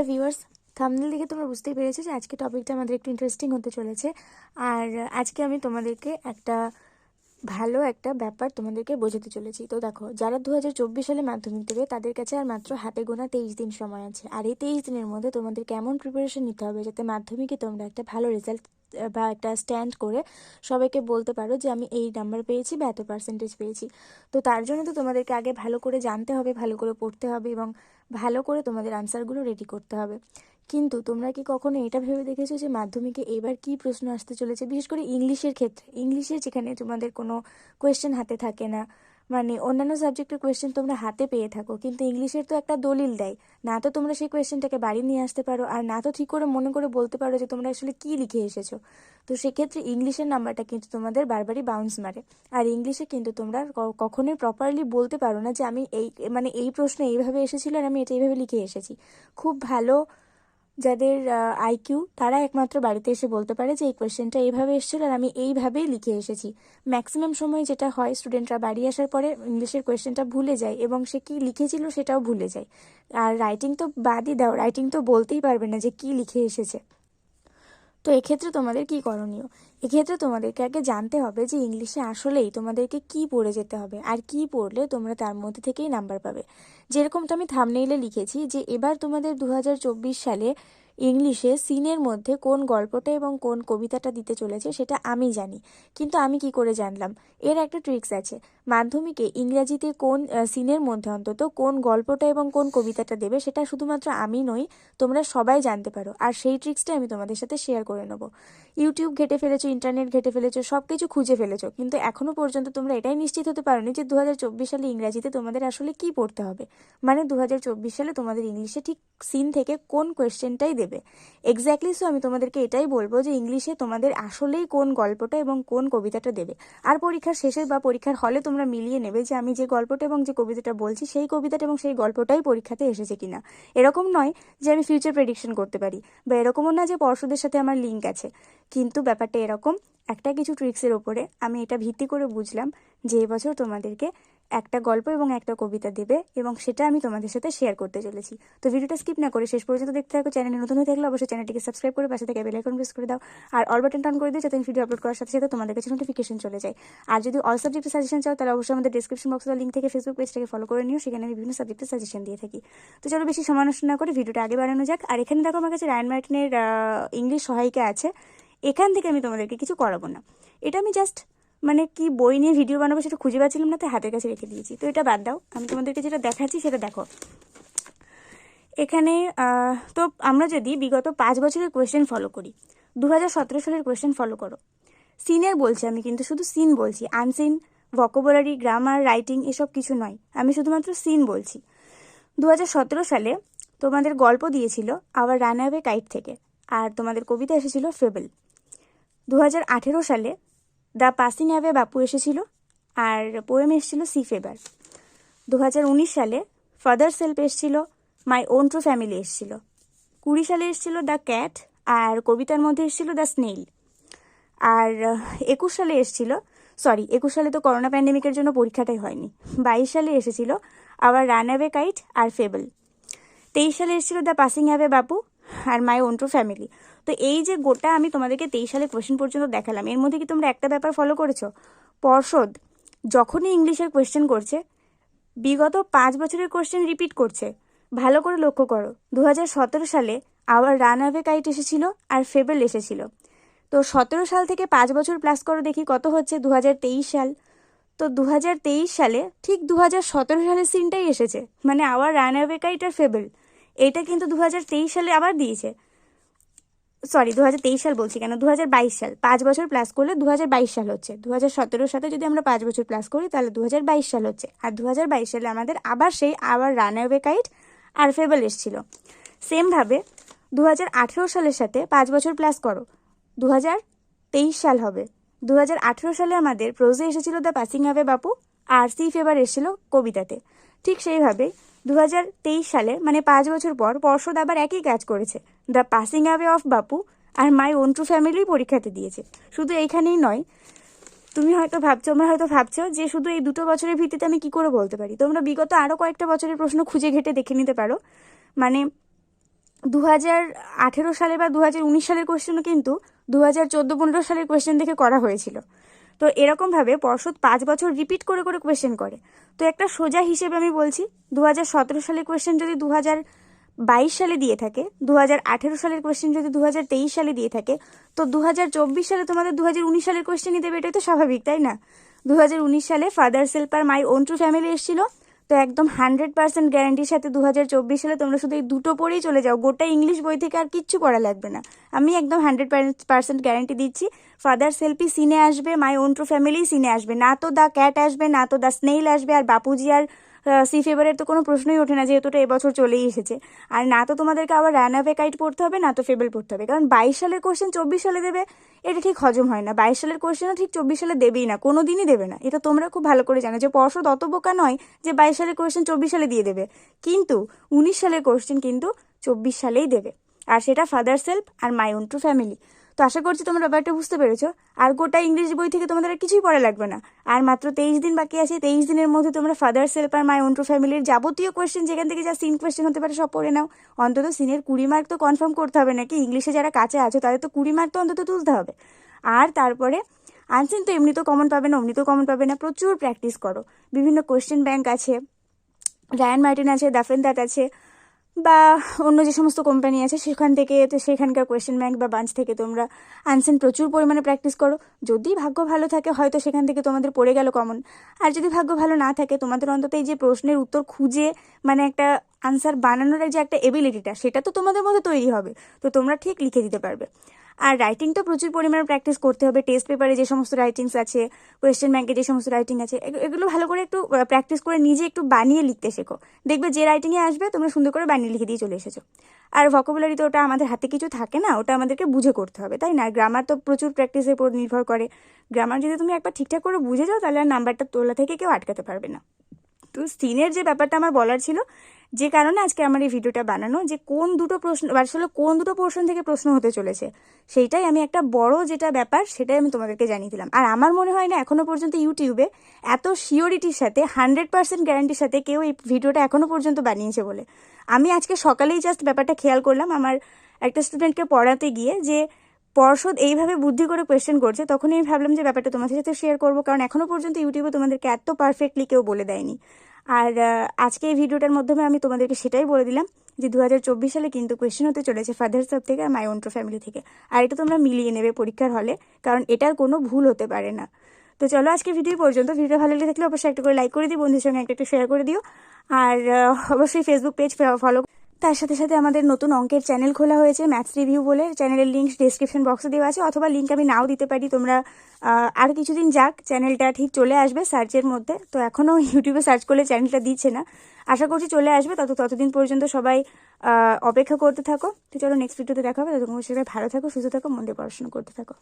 Hello viewers thumbnail দেখে তোমরা বুঝতেই পেরেছ যে আজকে টপিকটা আমাদের একটু ইন্টারেস্টিং হতে চলেছে। আর আজকে আমি তোমাদেরকে একটা ভালো একটা ব্যাপার তোমাদেরকে বোঝাতে চলেছি। তো দেখো, যারা দু হাজার চব্বিশ সালে মাধ্যমিক দেবে, তাদের কাছে আর মাত্র হাতে গোনা তেইশ দিন সময় আছে। আর এই তেইশ দিনের মধ্যে তোমাদের কেমন প্রিপারেশন নিতে হবে যাতে মাধ্যমিকে তোমরা একটা ভালো রেজাল্ট বা একটা স্ট্যান্ড করে সবাইকে বলতে পারো যে আমি এই নাম্বার পেয়েছি বা এত পার্সেন্টেজ পেয়েছি। তো তার জন্য তো তোমাদেরকে আগে ভালো করে জানতে হবে, ভালো করে পড়তে হবে এবং ভালো করে তোমাদের আনসারগুলো রেডি করতে হবে। কিন্তু তোমরা কি কখনো এটা ভেবে দেখেছ যে মাধ্যমিকে এবার কি প্রশ্ন আসতে চলেছে? বিশেষ করে ইংলিশের ক্ষেত্রে। ইংলিশে যেখানে তোমাদের কোনো কোয়েশ্চেন হাতে থাকে না। মানে অন্যান্য সাবজেক্টের কোয়েশ্চেন তোমরা হাতে পেয়ে থাকো, কিন্তু ইংলিশের তো একটা দলিল দেয়। না তো তোমরা সেই কোয়েশ্চেনটাকে বাড়ি নিয়ে আসতে পারো, আর না তো ঠিক করে মনে করে বলতে পারো যে তোমরা আসলে কি লিখে এসেছ। তো সেক্ষেত্রে ইংলিশের নাম্বারটা কিন্তু তোমাদের বারবারই বাউন্স মারে। আর ইংলিশে কিন্তু তোমরা কখনোই প্রপারলি বলতে পারো না যে আমি এই মানে এই প্রশ্ন এইভাবে এসেছিল আর আমি এটা এইভাবে লিখে এসেছি। খুব ভালো যাদের আইকিউ তারা একমাত্র বাড়িতে এসে বলতে পারে যে, এই কোয়েশ্চেনটা এইভাবে এসেছিল আর আমি এইভাবেই লিখে এসেছি। ম্যাক্সিমাম সময় যেটা হয় স্টুডেন্টরা বাড়ি আসার পরে ইংলিশের কোয়েশ্চেনটা ভুলে যায় এবং সে কি লিখেছিল সেটাও ভুলে যায়। আর রাইটিং তো বাদই দাও রাইটিং তো বলতেই পারবে না যে, কি লিখে এসেছে? তো এক্ষেত্রে তোমাদের কি করণীয়? এক্ষেত্রে তোমাদেরকে আগে জানতে হবে যে ইংলিশে আসলেই তোমাদেরকে কি পড়ে যেতে হবে। আর কি পড়লে তোমরা তার মধ্যে থেকেই নাম্বার পাবে। যেরকম তো আমি থামনেইলে লিখেছি যে এবার তোমাদের দু হাজার চব্বিশ সালে ইংলিশে সিনের মধ্যে কোন গল্পটা এবং কোন কবিতাটা দিতে চলেছে সেটা আমি জানি। কিন্তু আমি কি করে জানলাম? এর একটা ট্রিক্স আছে। মাধ্যমিকে ইংরাজিতে কোন সিনের মধ্যে অন্তত কোন গল্পটা এবং কোন কবিতাটা দেবে সেটা শুধুমাত্র আমি নই, তোমরা সবাই জানতে পারো। আর সেই ট্রিক্সটা আমি তোমাদের সাথে শেয়ার করে নেব। ইউটিউব ঘেটে ফেলেছো ইন্টারনেট ঘেটে ফেলেছো সব কিছু খুঁজে ফেলেছো, কিন্তু এখনও পর্যন্ত তোমরা এটাই নিশ্চিত হতে পারোনি যে দু হাজার চব্বিশ সালে ইংরাজিতে তোমাদের আসলে কি পড়তে হবে। মানে দু হাজার চব্বিশ সালে তোমাদের ইংলিশে ঠিক সিন থেকে কোন কোয়েশ্চেনটাই দেবে। এক্স্যাক্টলি সো আমি তোমাদেরকে এটাই বলব যে ইংলিশে তোমাদের আসলেই কোন গল্পটা এবং কোন কবিতাটা দেবে। আর পরীক্ষার শেষে বা পরীক্ষার হলে তোমরা মিলিয়ে নেবে যে আমি যে গল্পটা এবং যে কবিতাটা বলছি, সেই কবিতাটা এবং সেই গল্পটাই পরীক্ষাতে এসেছে কিনা। এরকম নয় যে আমি ফিউচার প্রেডিকশন করতে পারি বা এরকমও না যে পর্ষদের সাথে আমার লিঙ্ক আছে। কিন্তু ব্যাপারটা এরকম, একটা কিছু ট্রিক্সের ওপরে আমি এটা ভিত্তি করে বুঝলাম যে এবছর তোমাদেরকে একটা গল্প এবং একটা কবিতা দেবে এবং সেটা আমি তোমাদের সাথে শেয়ার করতে চলেছি। তো ভিডিওটা স্কিপ না করে শেষ পর্যন্ত দেখতে থাকো চ্যানেলে নতুন হয়ে থাকলে অবশ্যই চ্যানেলটিকে সাবস্ক্রাইব করে পাশে থেকে বেল আইকন প্রেস করে দাও আর অল বাটন টান করে দিও যাতে ভিডিও আপলোড করার সাথে সাথে তোমাদের কাছে নোটিফিকেশন চলে যায়। আর যদি অল সাবজেক্টের সাজেশন চাও, তাহলে অবশ্যই আমাদের ডিসক্রিপশন বক্সের লিঙ্ক থেকে ফেসবুক পেজটাকে ফলো করে নিও, সেখানে আমি বিভিন্ন সাবজেক্টের সাজেশন দিয়ে থাকি। তো চলো বেশি নষ্ট না করে ভিডিওটা আগে বাড়ানো যাক। আর এখানে দেখো আমার কাছে রায়ন মার্টিনের ইংলিশ সহায়িকা আছে। এখান থেকে আমি তোমাদেরকে কিছু করাবো না। এটা আমি জাস্ট মানে কি বই নিয়ে ভিডিও বানাবো সেটা খুঁজে পাচ্ছিলাম না, তাই হাতের কাছে রেখে দিয়েছি। তো এটা বাদ দাও, আমি তোমাদেরকে যেটা দেখাচ্ছি সেটা দেখো। এখানে তো আমরা যদি বিগত পাঁচ বছরের কোয়েশ্চেন ফলো করি দু হাজার সতেরো সালের কোয়েশ্চেন ফলো করো। সিনের বলছি আমি কিন্তু, শুধু সিন বলছি আনসিন ভকোবুলারি গ্রামার রাইটিং এসব কিছু নয়, আমি শুধুমাত্র সিন বলছি। দু হাজার সতেরো সালে তোমাদের গল্প দিয়েছিল আবার রান অ্যাওয়ে কাইট থেকে, আর তোমাদের কবিতা এসেছিল ফেবেল। দু সালে দ্য পাসিং অ্যাওয়ে বাপু এসেছিল আর পোয়েম এসেছিল সি ফেবার দু সালে ফাদার সেলফ এসেছিল মাই ওন ট্রু ফ্যামিলি এসেছিল। কুড়ি সালে এসেছিল দ্য ক্যাট আর কবিতার মধ্যে এসেছিল দ্য স্নেইল আর একুশ সালে এসেছিল সরি একুশ সালে তো করোনা প্যান্ডেমিকের জন্য পরীক্ষাটাই হয়নি। বাইশ সালে এসেছিল আবার রান অ্যাওয়ে কাইট আর ফেবল তেইশ সালে এসেছিল দ্য পাসিং অ্যাওয়ে বাপু আর মাই ওন টু ফ্যামিলি তো এই যে গোটা আমি তোমাদেরকে তেইশ সালে কোয়েশ্চেন পর্যন্ত দেখালাম, এর মধ্যে কি তোমরা একটা ব্যাপার ফলো করেছ? পর্ষদ যখনই ইংলিশের কোয়েশ্চেন করছে, বিগত পাঁচ বছরের কোয়েশ্চেন রিপিট করছে। ভালো করে লক্ষ্য করো দু হাজার সতেরো সালে আবার রান অ্যাওয়ে কাইট এসেছিল আর ফেবেল এসেছিল। তো সতেরো সাল থেকে পাঁচ বছর প্লাস করো দেখি কত হচ্ছে দু হাজার তেইশ সাল। তো দু হাজার তেইশ সালে ঠিক দু হাজার সতেরো সালের সিনটাই এসেছে মানে আবার রান অ্যাওয়ে কাইট আর ফেবেল এটা কিন্তু দু হাজার তেইশ সালে আবার দিয়েছে। সরি দু হাজার তেইশ সাল বলছি কেন? দু হাজার বাইশ সাল। পাঁচ বছর প্লাস করলে দু হাজার বাইশ সাল হচ্ছে। দু সতেরোর সাথে যদি আমরা পাঁচ বছর প্লাস করি, তাহলে দু হাজার বাইশ সাল হচ্ছে। আর দু হাজার বাইশ সালে আমাদের আবার সেই, আবার রান অ্যাওয়ে কাইট আর ফেবল এসেছিল। সেমভাবে দু হাজার আঠেরো সালের সাথে পাঁচ বছর প্লাস করো। দু হাজার তেইশ সাল হবে। দু হাজার আঠেরো সালে আমাদের প্রোজে এসেছিল the passing away Bapu, R C favour এসেছিল কবিতাতে। ঠিক সেইভাবে দু হাজার তেইশ সালে মানে পাঁচ বছর পর, পর্ষদ আবার একই কাজ করেছে। The passing away of Bapu আর মাই ওন টু ফ্যামিলি পরীক্ষাতে দিয়েছে। শুধু এইখানেই নয়, তুমি হয়তো ভাবছ, তোমরা হয়তো ভাবছ যে শুধু এই দুটো বছরের ভিত্তিতে আমি কি করে বলতে পারি? তোমরা বিগত আরও কয়েকটা বছরের প্রশ্ন খুঁজে ঘেটে দেখে নিতে পারো। মানে দু হাজার আঠেরো সালে বা দু হাজার উনিশ সালের কোয়েশ্চেনও কিন্তু দু হাজার চোদ্দ পনেরো সালের কোয়েশ্চেন দেখে করা হয়েছিল। তো এরকমভাবে পর্ষদ পাঁচ বছর রিপিট করে করে কোয়েশ্চেন করে। তো একটা সোজা হিসেবে আমি বলছি দু হাজার সতেরো সালের কোয়েশ্চেন যদি দু হাজার বাইশ সালে দিয়ে থাকে দু হাজার আঠেরো সালের কোয়েশ্চেন যদি দু হাজার তেইশ সালে দিয়ে থাকে, তো দু হাজার চব্বিশ সালে তোমাদের দু হাজার উনিশ সালের কোয়েশ্চেনই দেবে, এটাই তো স্বাভাবিক, তাই না? দু হাজার উনিশ সালে father's help my own true family এসেছিল তো একদম হান্ড্রেড পার্সেন্ট গ্যারান্টির সাথে দু হাজার চব্বিশ সালে তোমরা শুধু এই দুটো পড়েই চলে যাও। গোটা ইংলিশ বই থেকে আর কিচ্ছু পড়া লাগবে না। আমি একদম হান্ড্রেড পার্সেন্ট গ্যারান্টি দিচ্ছি। ফাদার সেলফি সিনে আসবে মাই ওন্ট্রো ফ্যামিলি সিনে আসবে। না তো দ্য ক্যাট আসবে, না তো দ্য স্নেইল আসবে, আর বাপুজি আর সি ফেভারের তো কোনো প্রশ্নই ওঠে না, যেহেতু এটা এবছর চলেই এসেছে। আর না তো তোমাদেরকে আবার রানাভে কাইট পড়তে হবে, না তো ফেবেল পড়তে হবে। কারণ বাইশ সালের কোশ্চেন চব্বিশ সালে দেবে, এটা ঠিক হজম হয় না। বাইশ সালের কোশ্চেনও ঠিক চব্বিশ সালে দেবেই না কোনো দিনই দেবে না। এটা তোমরা খুব ভালো করে জানো যে পর্ষদ অত বোকা নয় যে বাইশ সালের কোশ্চেন চব্বিশ সালে দিয়ে দেবে। কিন্তু উনিশ সালের কোশ্চেন কিন্তু চব্বিশ সালেই দেবে। আর সেটা ফাদার সেলফ আর মাই ওন টু ফ্যামিলি তো আশা করছি তোমরা ব্যাপারটা বুঝতে পেরেছ। আর গোটা ইংলিশ বই থেকে তোমাদের আর কিছুই পড়া লাগবে না। আর মাত্র তেইশ দিন বাকি আছে, তেইশ দিনের মধ্যে তোমরা ফাদার সেলফ আর মাই ওন টু ফ্যামিলির যাবতীয় কোয়েশ্চেন যেখান থেকে যা সিন কোয়েশ্চেন হতে পারে সব পড়ে নাও। অন্তত সিনের কুড়ি মার্ক তো কনফার্ম করতে হবে নাকি? ইংলিশে যারা কাছে আছো, তাদের তো কুড়ি মার্ক তো অন্তত তুলতে হবে। আর তারপরে আনসিন তো এমনিতেও কমন পাবে না, অমনিতেও কমন পাবে না, প্রচুর প্র্যাকটিস করো। বিভিন্ন কোয়েশ্চেন ব্যাংক আছে রায়ান মার্টিন আছে দাফেন দাট আছে বা অন্য যে সমস্ত কোম্পানি আছে, সেখান থেকে তো সেখানকার কোয়েশ্চেন ব্যাংক বা বাঞ্চ থেকে তোমরা আনসেন প্রচুর পরিমাণে প্র্যাকটিস করো। যদি ভাগ্য ভালো থাকে, হয়তো সেখান থেকে তোমাদের পড়ে গেল কমন আর যদি ভাগ্য ভালো না থাকে, তোমাদের অন্তত এই যে প্রশ্নের উত্তর খুঁজে মানে একটা আনসার বানানোর যে একটা এবিলিটিটা সেটা তো তোমাদের মধ্যে তৈরি হবে। তো তোমরা ঠিক লিখে দিতে পারবে। আর রাইটিং তো প্রচুর পরিমাণে প্র্যাকটিস করতে হবে। টেস্ট পেপারে যে সমস্ত রাইটিংস আছে কোয়েশ্চেন ব্যাংকে যে সমস্ত রাইটিং আছে, এগ- এগুলো ভালো করে একটু প্র্যাকটিস করে নিজে একটু বানিয়ে লিখতে শেখো। দেখবে যে রাইটিংয়ে আসবে, তোমরা সুন্দর করে বানিয়ে লিখে দিয়ে চলে এসেছ। আর ভকবুলারি তো ওটা আমাদের হাতে কিছু থাকে না, ওটা আমাদেরকে বুঝে করতে হবে, তাই না? গ্রামার তো প্রচুর প্র্যাকটিসের উপর নির্ভর করে। গ্রামার যদি তুমি একবার ঠিকঠাক করে বুঝে যাও, তাহলে আর নাম্বারটা তোলা থেকে কেউ আটকাতে পারবে না। তো সিনের যে ব্যাপারটা আমার বলার ছিল যে কারণে আজকে আমার এই ভিডিওটা বানানো, যে কোন দুটো প্রশ্ন আসলে কোন দুটো পোর্শন থেকে প্রশ্ন হতে চলেছে, সেইটাই আমি একটা বড় যেটা ব্যাপার, সেটাই আমি তোমাদেরকে জানিয়ে দিলাম। আর আমার মনে হয় না এখনও পর্যন্ত ইউটিউবে এত শিওরিটির সাথে, হান্ড্রেড পার্সেন্ট গ্যারান্টির সাথে কেউ এই ভিডিওটা এখনও পর্যন্ত বানিয়েছে বলে। আমি আজকে সকালেই জাস্ট ব্যাপারটা খেয়াল করলাম, আমার একটা স্টুডেন্টকে পড়াতে গিয়ে যে পর্ষদ এইভাবে বুদ্ধি করে কোয়েশ্চেন করছে, তখনই আমি ভাবলাম যে ব্যাপারটা তোমাদের সাথে শেয়ার করব, কারণ এখনও পর্যন্ত ইউটিউবে তোমাদেরকে এত পারফেক্টলি কেউ বলে দেয়নি। আর আজকে এই ভিডিওটার মাধ্যমে আমি তোমাদেরকে সেটাই বলে দিলাম যে দু হাজার চব্বিশ সালে কিন্তু কোয়েশ্চেন হতে চলেছে ফাদার্স অফ থেকে আর মাই ওন ফ্যামিলি থেকে। আর এটা তোমরা মিলিয়ে নেবে পরীক্ষার হলে, কারণ এটার কোনো ভুল হতে পারে না। তো চলো আজকে ভিডিও পর্যন্ত। ভিডিও ভালো লেগে থাকলে অবশ্যই একটা করে লাইক করে দিও বন্ধুর সঙ্গে একটা একটা শেয়ার করে দিও। আর অবশ্যই ফেসবুক পেজ ফলো তার সাথে সাথে আমাদের নতুন অঙ্কের চ্যানেল খোলা হয়েছে ম্যাথস রিভিউ বলে। চ্যানেলের লিঙ্ক ডিসক্রিপশন বক্সে দেওয়া আছে, অথবা লিঙ্ক আমি নাও দিতে পারি। তোমরা আর কিছুদিন যাক চ্যানেলটা ঠিক চলে আসবে সার্চের মধ্যে। তো এখনও ইউটিউবে সার্চ করলে চ্যানেলটা দিচ্ছে না। আশা করছি চলে আসবে, তত, ততদিন পর্যন্ত সবাই অপেক্ষা করতে থাকো। তো চলো নেক্সট ভিডিওতে দেখা হবে, ততক্ষণ সবাই ভালো থাকো, সুস্থ থাকো, মন দিয়ে পড়াশোনা করতে থাকো।